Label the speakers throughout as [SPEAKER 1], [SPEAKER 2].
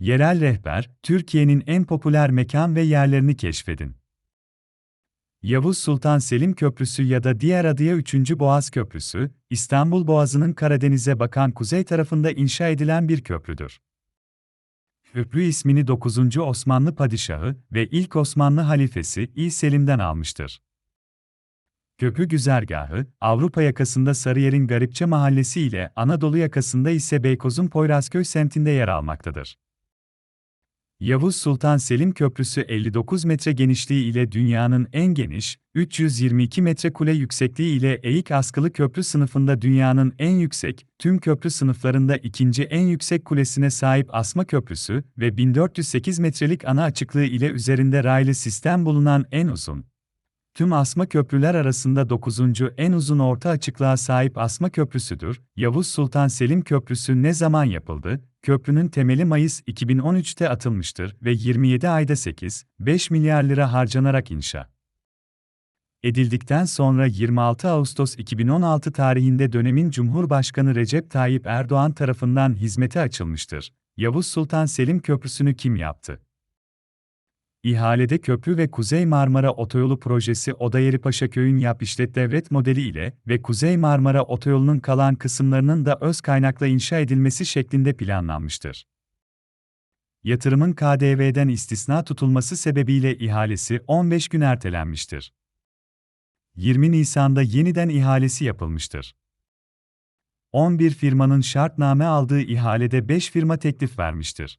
[SPEAKER 1] Yerel rehber, Türkiye'nin en popüler mekan ve yerlerini keşfedin. Yavuz Sultan Selim Köprüsü ya da diğer adıyla 3. Boğaz Köprüsü, İstanbul Boğazı'nın Karadeniz'e bakan kuzey tarafında inşa edilen bir köprüdür. Köprü ismini 9. Osmanlı padişahı ve ilk Osmanlı halifesi İ Selim'den almıştır. Köprü güzergahı, Avrupa yakasında Sarıyer'in Garipçe mahallesi ile Anadolu yakasında ise Beykoz'un Poyrazköy semtinde yer almaktadır. Yavuz Sultan Selim Köprüsü 59 metre genişliği ile dünyanın en geniş, 322 metre kule yüksekliği ile eğik askılı köprü sınıfında dünyanın en yüksek, tüm köprü sınıflarında ikinci en yüksek kulesine sahip Asma Köprüsü ve 1408 metrelik ana açıklığı ile üzerinde raylı sistem bulunan en uzun, Tüm asma köprüler arasında 9. en uzun orta açıklığa sahip asma köprüsüdür. Yavuz Sultan Selim Köprüsü ne zaman yapıldı? Köprünün temeli Mayıs 2013'te atılmıştır ve 27 ayda 8, 5 milyar lira harcanarak inşa edildikten sonra 26 Ağustos 2016 tarihinde dönemin Cumhurbaşkanı Recep Tayyip Erdoğan tarafından hizmete açılmıştır. Yavuz Sultan Selim Köprüsü'nü kim yaptı? İhalede köprü ve Kuzey Marmara Otoyolu projesi Odayeripaşaköy'ün yap işlet devlet modeli ile ve Kuzey Marmara Otoyolu'nun kalan kısımlarının da öz kaynakla inşa edilmesi şeklinde planlanmıştır. Yatırımın KDV'den istisna tutulması sebebiyle ihalesi 15 gün ertelenmiştir. 20 Nisan'da yeniden ihalesi yapılmıştır. 11 firmanın şartname aldığı ihalede 5 firma teklif vermiştir.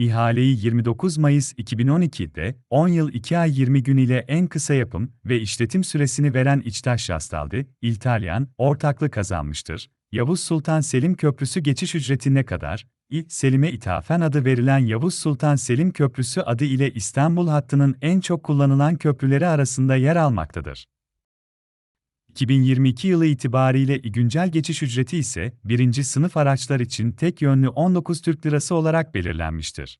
[SPEAKER 1] İhaleyi 29 Mayıs 2012'de 10 yıl 2 ay 20 gün ile en kısa yapım ve işletim süresini veren İçtaş Rastaldi, İltalyan, ortaklığı kazanmıştır. Yavuz Sultan Selim Köprüsü geçiş ücreti ne kadar? İ. Selim'e ithafen adı verilen Yavuz Sultan Selim Köprüsü adı ile İstanbul hattının en çok kullanılan köprüleri arasında yer almaktadır. 2022 yılı itibariyle güncel geçiş ücreti ise birinci sınıf araçlar için tek yönlü 19 Türk Lirası olarak belirlenmiştir.